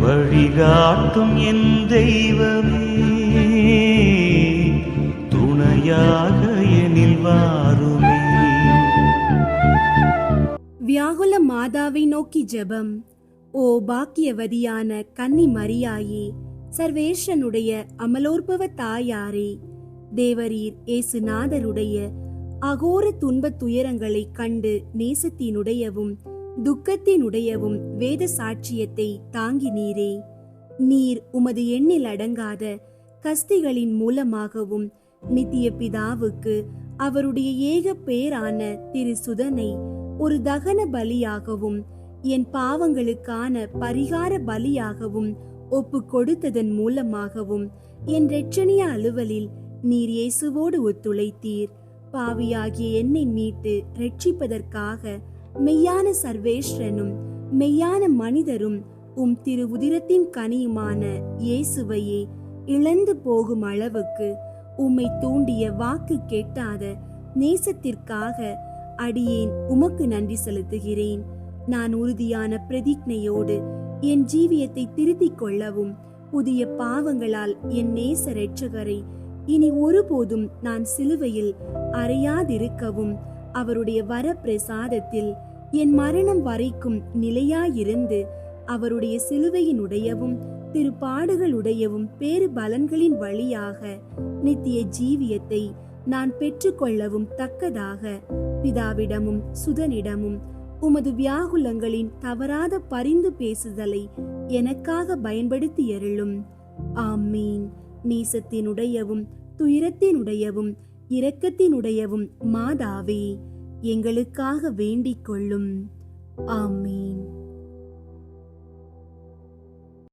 வழிகாட்டும் என் தெய்வமே. துணையாக எனில் வாருமே. வியாகுல மாதாவை நோக்கி ஜெபம். ஓ பாக்கியவதியான கன்னி மரியாயே சர்வேஷனுடைய அமலோற்பவ தாயாரே. தேவரீர் ஏசுநாதருடைய அகோர துன்பத் துயரங்களைக் கண்டு நேசத்தினுடையவும் துக்கத்தினுடையவும் வேத சாட்சியத்தை தாங்கி நீரே நீர் உமது எண்ணில் அடங்காத கஸ்திகளின் மூலமாகவும் நித்திய பிதாவுக்கு அவருடைய ஏக பேரான திரு சுதனை ஒரு தகன பலியாகவும் என் பாவங்களுக்கான பரிகார பலியாகவும் ஒப்பு கொடுத்ததன் மூலமாகவும் என் ரட்சணிய அலுவலில் நீர் இயேசுவோடு ஒத்துழைத்தீர். பாவியாகிய என்னை மீட்டு ரட்சிப்பதற்காக மெய்யான சர்வேஸ்வரனும் மெய்யான மனிதரும் உம் திரு உதிரத்தின் கனியுமான இயேசுவையே இழந்து போகும் அளவுக்கு உம்மை தூண்டிய வாக்கு கேட்டாத நேசத்திற்காக அடியேன் உமக்கு நன்றி செலுத்துகிறேன். நான் உறுதியான பிரதிக்ஞையோடு என் ஜீவியத்தை திருத்திக் கொள்ளவும் புதிய பாவங்களால் என் நேச ரட்சகரை இனி ஒருபோதும் நான் சிலுவையில் அறையாதிருக்கவும் அவருடைய வரப்பிரசாதத்தில் என் மரணம் வரைக்கும் நிலையாயிருந்து அவருடைய சிலுவையினுடையவும் திருப்பாடுகளுடையவும் பேறு பலன்களின் வழியாக நித்திய ஜீவியத்தை நான் பெற்றுக்கொள்ளவும் தக்கதாக பிதாவிடமும் சுதனிடமும் உமது வியாகுலங்களின் தவறாத பரிந்து பேசுதலை எனக்காக பயன்படுத்தி எருளும் ஆமீன். நீசத்தினுடையவும் துயரத்தினுடையவும் இரக்கத்தினுடையவும் மாதாவே எங்களுக்காக வேண்டிக் கொள்ளும். ஆமீன்.